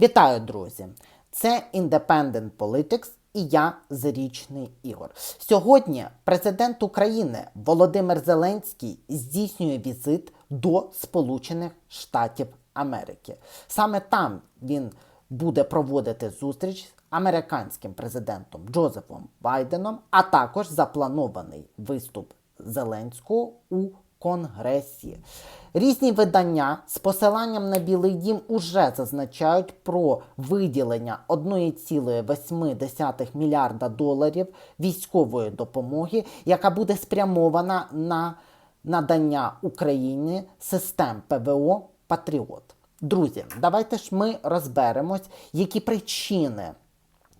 Вітаю, друзі! Це Independent Politics і я Зарічний Ігор. Сьогодні президент України Володимир Зеленський здійснює візит до Сполучених Штатів Америки. Саме там він буде проводити зустріч з американським президентом Джозефом Байденом, а також запланований виступ Зеленського у Конгресі. Різні видання з посиланням на Білий Дім уже зазначають про виділення 1,8 мільярда доларів військової допомоги, яка буде спрямована на надання Україні систем ПВО Патріот. Друзі, давайте ж ми розберемось, які причини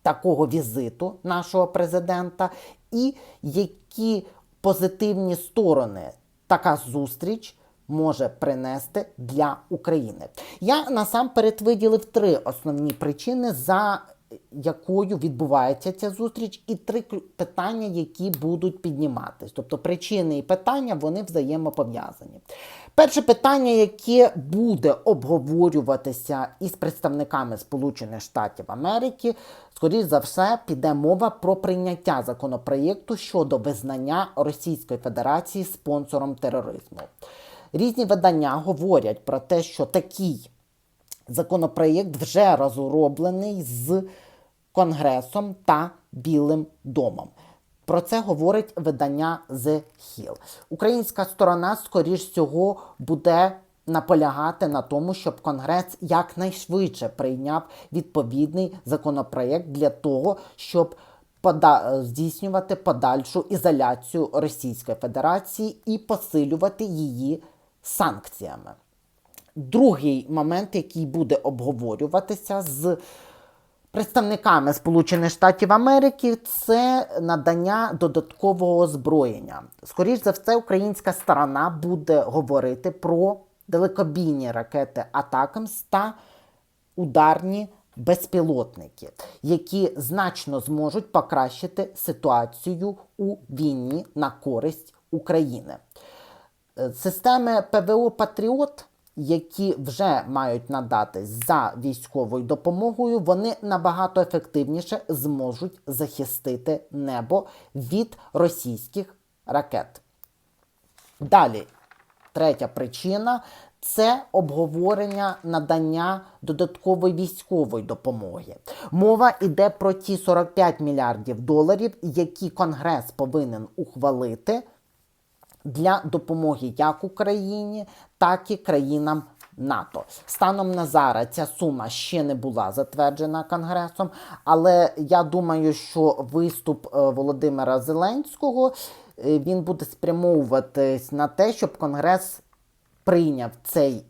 такого візиту нашого президента і які позитивні сторони така зустріч може принести для України. Я насамперед виділив три основні причини, за якою відбувається ця зустріч, і три питання, які будуть підніматись. Тобто причини і питання вони взаємопов'язані. Перше питання, яке буде обговорюватися із представниками Сполучених Штатів Америки, скоріш за все, піде мова про прийняття законопроєкту щодо визнання Російської Федерації спонсором тероризму. Різні видання говорять про те, що такий законопроєкт вже розроблений з Конгресом та Білим домом. Про це говорить видання The Hill. Українська сторона, скоріш всього, буде наполягати на тому, щоб Конгрес якнайшвидше прийняв відповідний законопроєкт для того, щоб здійснювати подальшу ізоляцію Російської Федерації і посилювати її санкціями. Другий момент, який буде обговорюватися з представниками Сполучених Штатів Америки, це надання додаткового озброєння. Скоріш за все, українська сторона буде говорити про далекобійні ракети Атакамс та ударні безпілотники, які значно зможуть покращити ситуацію у війні на користь України. Системи ПВО Патріот, які вже мають надати за військовою допомогою, вони набагато ефективніше зможуть захистити небо від російських ракет. Далі, третя причина це обговорення надання додаткової військової допомоги. Мова йде про ті 45 мільярдів доларів, які Конгрес повинен ухвалити для допомоги як Україні, так і країнам НАТО. Станом на зараз ця сума ще не була затверджена Конгресом, але я думаю, що виступ е, Володимира Зеленського е, він буде спрямовуватись на те, щоб Конгрес прийняв цей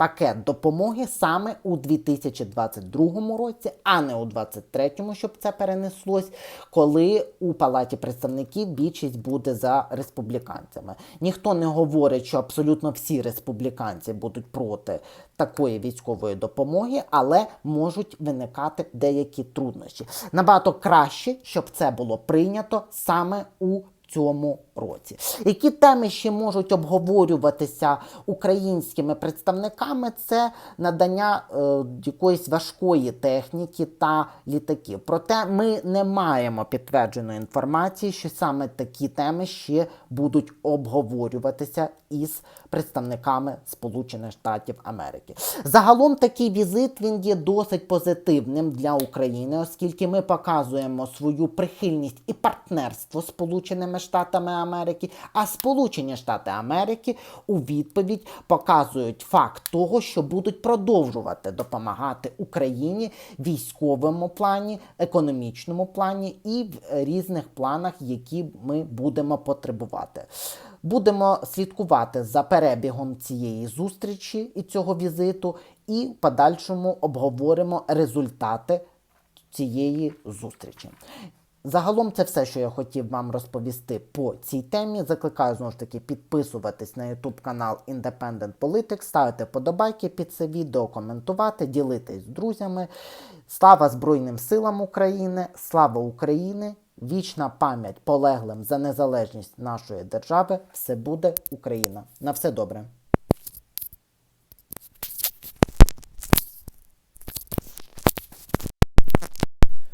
пакет допомоги саме у 2022 році, а не у 2023, щоб це перенеслось, коли у Палаті представників більшість буде за республіканцями. Ніхто не говорить, що абсолютно всі республіканці будуть проти такої військової допомоги, але можуть виникати деякі труднощі. Набагато краще, щоб це було прийнято саме у цьому році. Які теми ще можуть обговорюватися українськими представниками? Це надання е, якоїсь важкої техніки та літаків. Проте ми не маємо підтвердженої інформації, що саме такі теми ще будуть обговорюватися із представниками Сполучених Штатів Америки. Загалом такий візит він є досить позитивним для України, оскільки ми показуємо свою прихильність і партнерство Сполученими Штатами Америки, а Сполучені Штати Америки у відповідь показують факт того, що будуть продовжувати допомагати Україні в військовому плані, економічному плані і в різних планах, які ми будемо потребувати. Будемо слідкувати за перебігом цієї зустрічі і цього візиту, і в подальшому обговоримо результати цієї зустрічі. Загалом це все, що я хотів вам розповісти по цій темі. Закликаю знову ж таки підписуватись на YouTube канал Independent Politics, ставити подобайки під це відео, коментувати, ділитись з друзями. Слава Збройним силам України! Слава Україні! Вічна пам'ять полеглим за незалежність нашої держави. Все буде Україна. На все добре.